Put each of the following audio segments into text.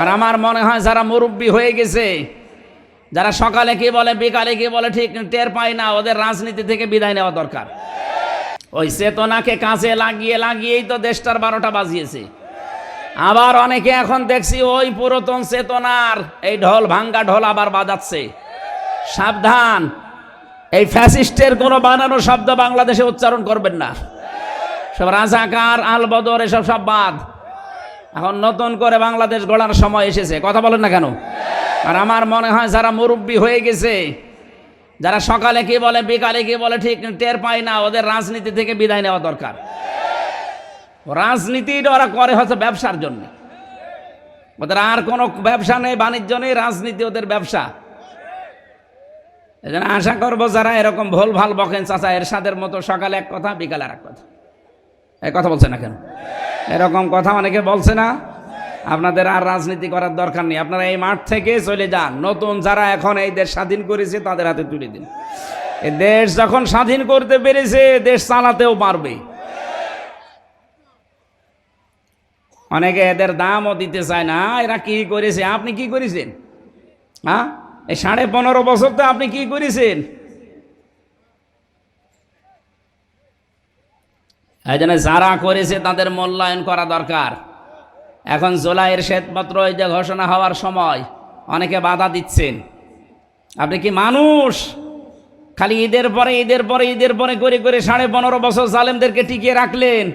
আর আমার মনে হয় যারা মুরব্বী হয়ে গেছে, যারা সকালে কি বলে, বিকালে কি বলে, ঠিক টের পায় না, ওদের রাজনীতি থেকে বিদায় নেওয়া দরকার। ওই চেতনাকে কাজে লাগিয়ে, লাগিয়েই তো দেশটার বারোটা বাজিয়েছে। আবার অনেকে এখন দেখছি ওই পুরাতন চেতনার, এই ঢোল ভাঙ্গা ঢোল আবার বাজাচ্ছে। সাবধান, এই ফ্যাসিস্টের কোনো বানানো শব্দ বাংলাদেশে উচ্চারণ করবেন না। সব রাজাকার, আলবদর, এসব সব বাদ। এখন নতুন করে বাংলাদেশ গড়ার সময় এসেছে। কথা বলেন না কেন? আর আমার মনে হয় যারা মুরব্বী হয়ে গেছে, যারা সকালে কি বলে, বিকালে কি বলে, ঠিক টের পায় না, ওদের রাজনীতি থেকে বিদায় নেওয়া দরকার। রাজনীতি ওরা করে হচ্ছে ব্যবসার জন্য। ওদের আর কোনো ব্যবসা নেই, বাণিজ্য নেই, রাজনীতি ওদের ব্যবসা। এই আশা করব যারা এরকম ভুল ভালো বকেন চাচা এরশাদের মতো সকালে এক কথা, বিকালে আর এক কথা। এই কথা বলছে না কেন? এরকম কথা অনেকে বলছে না। আপনাদের আর রাজনীতি করার দরকার নেই। আপনারা এই মাঠ থেকে চলে যান। নতুন যারা এখন এই দেশ স্বাধীন করেছে, তাদের হাতে তুলে দিন। এই দেশ যখন স্বাধীন করতে পেরেছে, দেশ চালাতেও পারবে। অনেকে এদের দামও দিতে চায় না। এরা কি করেছে? আপনি কি করেছেন? হ্যাঁ? এই সাড়ে পনেরো বছর তো আপনি কি করেছেন? এই জন্য যারা করেছে তাদের মূল্যায়ন করা দরকার। এখন জুলাইয়ের শ্বেতপত্র এই যে ঘোষণা হওয়ার সময় অনেকে বাধা দিচ্ছেন। আপনি কি মানুষ? খালি ঈদের পরে ঈদের পরে ঈদের পরে করে করে সাড়ে পনেরো বছর জালেমদেরকে টিকিয়ে রাখলেন।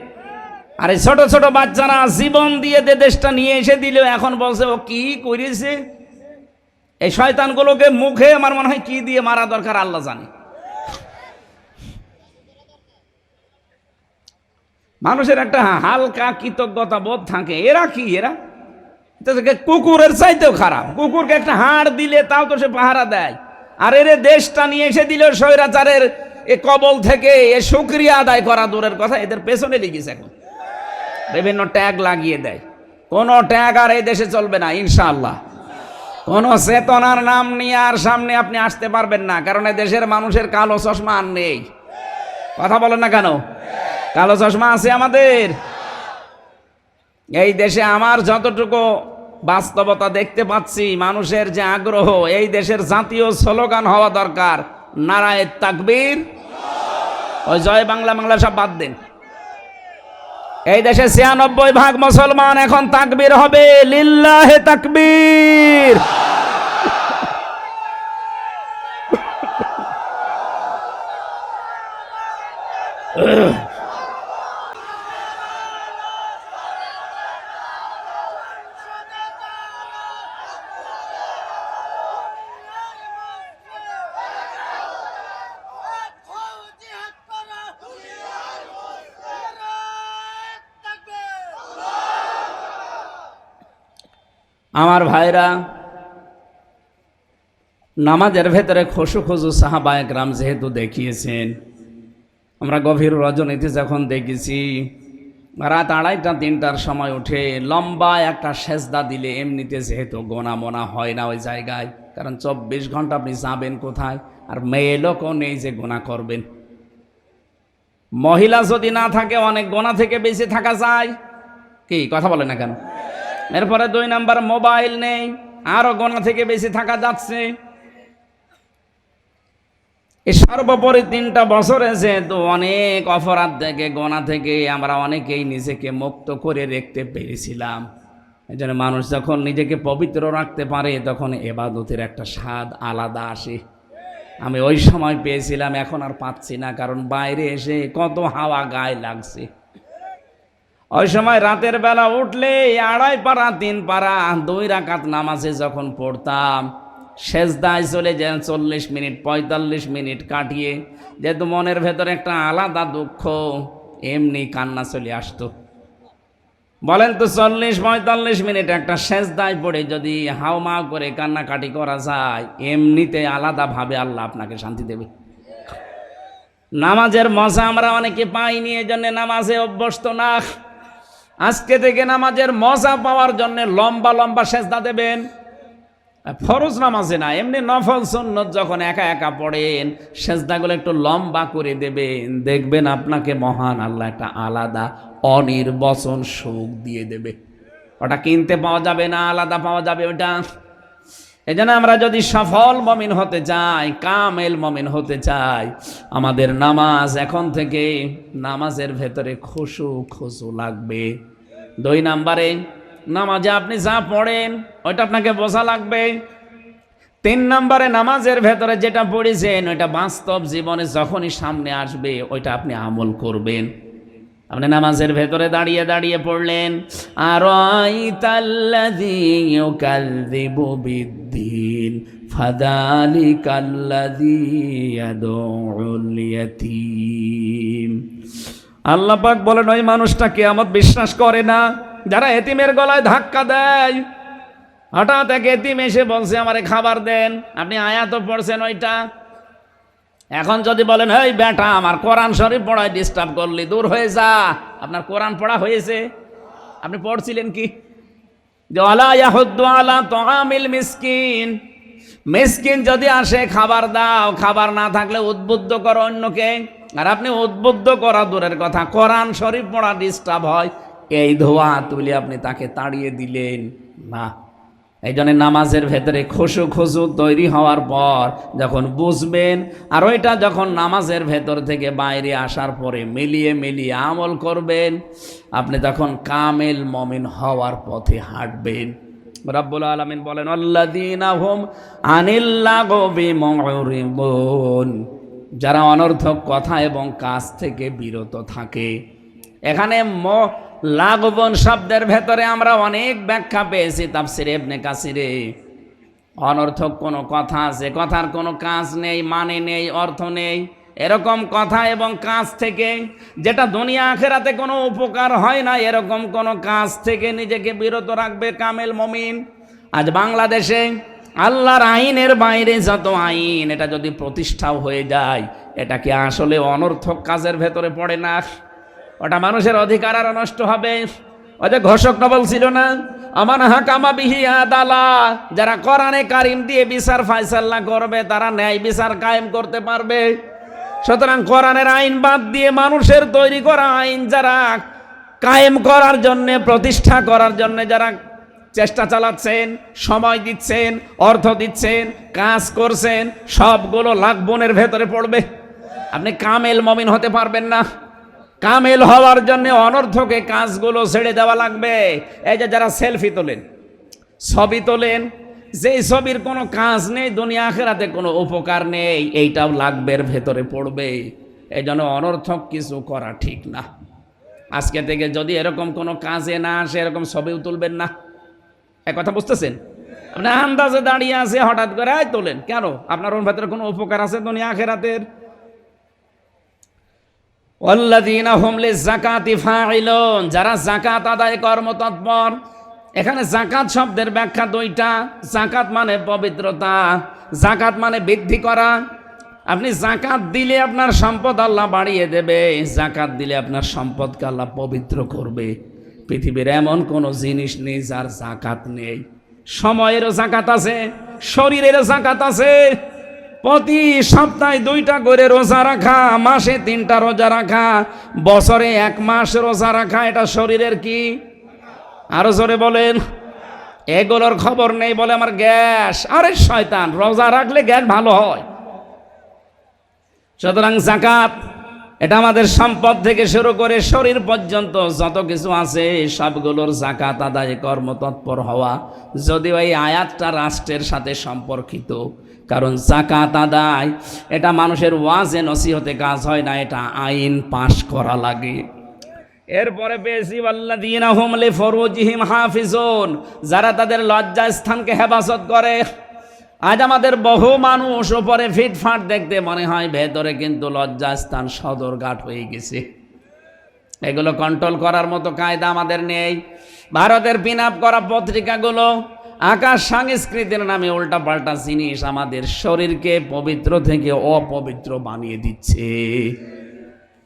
আরে ছোট ছোট বাচ্চারা জীবন দিয়ে দে দেশটা নিয়ে এসে দিল, এখন বলছে, ও কি করেছে? এই শয়তানগুলোকে মুখে আমার মনে হয় কি দিয়ে মারা দরকার, আল্লাহ জানে। মানুষের একটা হালকা কৃতজ্ঞতা বোধ থাকে। এরা কি এরা? কুকুরের চাইতেও খারাপ। কুকুরকে একটা হাড় দিলে তাও তো সে পাহারা দেয়। আর এর দেশটা নিয়ে এসে দিল স্বৈরাচারের এ কবল থেকে এ সুক্রিয়া আদায় করা দূরের কথা, এদের পেছনে লিখেছে এখন। বিভিন্ন ট্যাগ লাগিয়ে দেয়। কোনো ট্যাগ আর এই দেশে চলবে না, ইনশাআল্লাহ। কোনো চেতনার নাম নিয়ে আর সামনে আপনি আসতে পারবেন না, কারণ এ দেশের মানুষের কালো চশমা আর নেই। কথা বলেন না কেন? কালো চশমা আছে আমাদের। এই দেশে আমার যতটুকু বাস্তবতা দেখতে পাচ্ছি, মানুষের যে আগ্রহ, এই দেশের জাতীয় স্লোগান হওয়া দরকার, নারায় তাকবীর। ওই জয় বাংলা বাংলা সব বাদ দেন। এই দেশে ছিয়ানব্বই ভাগ মুসলমান এখন তাকবীর হবে, লিল্লাহে তাকবীর। আমার ভাইরা, নামাজের ভেতরে খসু খসু সাহাবায়ক রাম যেহেতু দেখিয়েছেন, আমরা গভীর রজনীতে যখন দেখেছি, রাত আড়াইটা, তিনটার সময় উঠে লম্বা একটা সেজদা দিলে এমনিতে যেহেতু গোনা মোনা হয় না ওই জায়গায়, কারণ চব্বিশ ঘণ্টা আপনি যাবেন কোথায়, আর মেয়ে লোকও নেই যে গোনা করবেন। মহিলা যদি না থাকে, অনেক গোনা থেকে বেঁচে থাকা যায়। কি, কথা বলে না কেন? এরপরে দুই নাম্বার মোবাইল নেই, আরও গোনা থেকে বেশি থাকা যাচ্ছে। এই সর্বোপরি তিনটা বছরে যেহেতু অনেক অপরাধ থেকে, গোনা থেকে আমরা অনেকেই নিজেকে মুক্ত করে রাখতে পেরেছিলাম। এই জন্য মানুষ যখন নিজেকে পবিত্র রাখতে পারে, তখন এবাদতের একটা স্বাদ আলাদা আসে। আমি ওই সময় পেয়েছিলাম, এখন আর পাচ্ছি না, কারণ বাইরে এসে কত হাওয়া গায়ে লাগছে। ওই সময় রাতের বেলা উঠলে আড়াই পাড়া তিন পাড়া দুই রাকাত নামাজে যখন পড়তাম শেষদায় চলে যান চল্লিশ মিনিট, পঁয়তাল্লিশ মিনিট কাটিয়ে, যেহেতু মনের ভেতরে একটা আলাদা দুঃখ, এমনি কান্না চলে আসতো। বলেন তো চল্লিশ, পঁয়তাল্লিশ মিনিট একটা শেষদায় পড়ে যদি হাওমা করে কান্নাকাটি করা যায়, এমনিতে আলাদাভাবে আল্লাহ আপনাকে শান্তি দেবে। নামাজের মজা আমরা অনেকে পাইনি এই জন্য নামাজে অভ্যস্ত না। আজকে থেকে নামাজের মজা পাওয়ার জন্য লম্বা লম্বা সেজদা দেবেন। ফরজ নামাজে না, এমনি নফল সুন্নত যখন একা একা পড়েন, সেজদাগুলো একটু লম্বা করে দেবেন। দেখবেন আপনাকে মহান আল্লাহ একটা আলাদা অনির্বচন সুখ দিয়ে দেবে। ওটা কিনতে পাওয়া যাবে না, আলাদা পাওয়া যাবে, ওটা এই জন্য আমরা যদি সফল মমিন হতে চাই, কামেল মমিন হতে চাই, আমাদের নামাজ এখন থেকে নামাজের ভেতরে খুশু খুশু লাগবে। দুই নাম্বারে, নামাজে আপনি যা পড়েন, ওইটা আপনাকে বোঝা লাগবে। তিন নম্বরে, নামাজের ভেতরে যেটা পড়েছেন, ওইটা বাস্তব জীবনে যখনই সামনে আসবে, ওইটা আপনি আমল করবেন। আপনি নামাজের ভেতরে দাঁড়িয়ে দাঁড়িয়ে পড়লেন আর বিদ্দিন ফাদালি কাল্লাদি আল্লাহ পাক বলেন, ওই মানুষটা কে কেয়ামত বিশ্বাস করে না, যারা এতিমের গলায় ধাক্কা দেয়। হঠাৎ এক এতিম এসে বলছে, আমারে খাবার দেন। আপনি আয়াত পড়ছেন ওইটা। এখন যদি বলেন এই বেটা, আমার কোরআন শরীফ পড়ায় ডিস্টার্ব করলি, দূর হয়ে যা। আপনার কোরআন পড়া হয়েছে? আপনি পড়ছিলেন কি? মিসকিন। মিসকিন যদি আসে, খাবার দাও, খাবার না থাকলে উদ্বুদ্ধ করো অন্যকে। আর আপনি উদ্বুদ্ধ করা দূরের কথা, কোরআন শরীফ পড়া ডিস্টার্ব হয়। এই ধোয়া তুলে আপনি তাকে তাড়িয়ে দিলেন। না। এই জন্য নামাজের ভেতরে খুশু খুশু তৈরি হওয়ার পর যখন বুঝবেন, আর ওইটা যখন নামাজের ভেতর থেকে বাইরে আসার পরে মিলিয়ে মিলিয়ে আমল করবেন, আপনি তখন কামেল মমিন হওয়ার পথে হাঁটবেন। রব্বুল আলমিন বলেন আল্লাদিনা হোম আনিল্লাগবি মরিবন যারা অনর্থক কথা এবং কাজ থেকে বিরত থাকে। এখানে ম লাগবন শব্দের ভেতরে আমরা অনেক ব্যাখ্যা পেয়েছি, তাফসিরে এবনে কাসিরে। অনর্থক কোনো কথা আছে, কথার কোনো কাজ নেই মানে নেই, অর্থ নেই। এরকম কথা এবং কাজ থেকে যেটা দুনিয়া আখেরাতে কোনো উপকার হয় না, এরকম কোনো কাজ থেকে নিজেকে বিরত রাখবে কামেল মমিন। আজ বাংলাদেশে আল্লাহর আইনের বাইরে যত আইন, এটা যদি প্রতিষ্ঠাও হয়ে যায়, এটা কি আসলে অনর্থক কাজের ভেতরে পড়ে না? ওটা মানুষের অধিকার আরও নষ্ট হবে। যে ঘোষক নবল ছিল না? আমার হাকামা বিহি আদালা। যারা কোরআনে কারিম দিয়ে বিচার ফাইসাল্লা করবে, তারা ন্যায় বিচার কায়েম করতে পারবে। সুতরাং কোরআনের আইন বাদ দিয়ে মানুষের তৈরি করা আইন যারা কায়েম করার জন্যে, প্রতিষ্ঠা করার জন্য যারা চেষ্টা চালাচ্ছেন, সময় দিচ্ছেন, অর্থ দিচ্ছেন, কাজ করছেন, সবগুলো লাখ বোনের ভেতরে পড়বে। আপনি কামেল মমিন হতে পারবেন না। কামেল হওয়ার জন্য অনর্থকে কাজগুলো ছেড়ে দেওয়া লাগবে। এই যে যারা সেলফি তোলেন, ছবি তোলেন, যেই ছবির কোনো কাজ নেই, দুনিয়া আখেরাতে কোনো উপকার নেই, এইটাও লাগবের ভেতরে পড়বে। এই জন্য অনর্থক কিছু করা ঠিক না। আজকে থেকে যদি এরকম কোনো কাজে না আসে, এরকম ছবিও তুলবেন না। এক কথা বুঝতেছেন? আপনি আন্দাজে দাঁড়িয়ে আছে, হঠাৎ করে তোলেন, কেন? আপনার ওর ভেতরে কোনো উপকার আছে দুনিয়া আখেরাতের? ওয়াল্লাযীনা হুম লিযাকাতি ফাইলুন যারা যাকাত আদায় কর্ম তৎপর এখানে জাকাত শব্দের ব্যাখ্যা দুইটা। জাকাত মানে পবিত্রতা জাকাত মানে বৃদ্ধি করা। আপনি জাকাত দিলে আপনার সম্পদ আল্লাহ বাড়িয়ে দেবে জাকাত দিলে আপনার সম্পদকে আল্লাহ পবিত্র করবে। পৃথিবীর এমন কোনো জিনিস নেই যার জাকাত নেই। সময়েরও জাকাত আছে, শরীরেরও জাকাত আছে প্রতি সপ্তাহে দুইটা করে রোজা রাখা, মাসে তিনটা রোজা রাখা, বছরে এক মাস রোজা রাখা, এটা শরীরের কি? আরও জোরে বলেন। এগুলোর খবর নেই বলে আমার গ্যাস। আরে শয়তান, রোজা রাখলে গ্যাস ভালো হয়। সুতরাং জাকাত এটা আমাদের সম্পদ থেকে শুরু করে শরীর পর্যন্ত যত কিছু আছে, সবগুলোর জাকাত আদায়, কর্মতৎপর হওয়া। যদিও এই আয়াতটা রাষ্ট্রের সাথে সম্পর্কিত, কারণ জাকাত আদায়, এটা মানুষের ওয়াজে নসিহতে কাজ হয় না, এটা আইন পাশ করা লাগে। এরপরে পেয়েছি আল্লাযীনা হুম লিফুরুজিহিম হাফিজুন যারা তাদের লজ্জা স্থানকে হেফাজত করে। আজ আমাদের বহু মানুষ উপরে ফিটফাট দেখতে মনে হয় ভেতরে কিন্তু লজ্জা স্থান সদরঘাট হয়ে গেছে। এগুলো কন্ট্রোল করার মতো কায়দা আমাদের নেই। ভারতের পিন আপ করা পত্রিকাগুলো আকাশ সংস্কৃতির নামে উল্টা পাল্টা জিনিস আমাদের শরীরকে পবিত্র থেকে অপবিত্র বানিয়ে দিচ্ছে।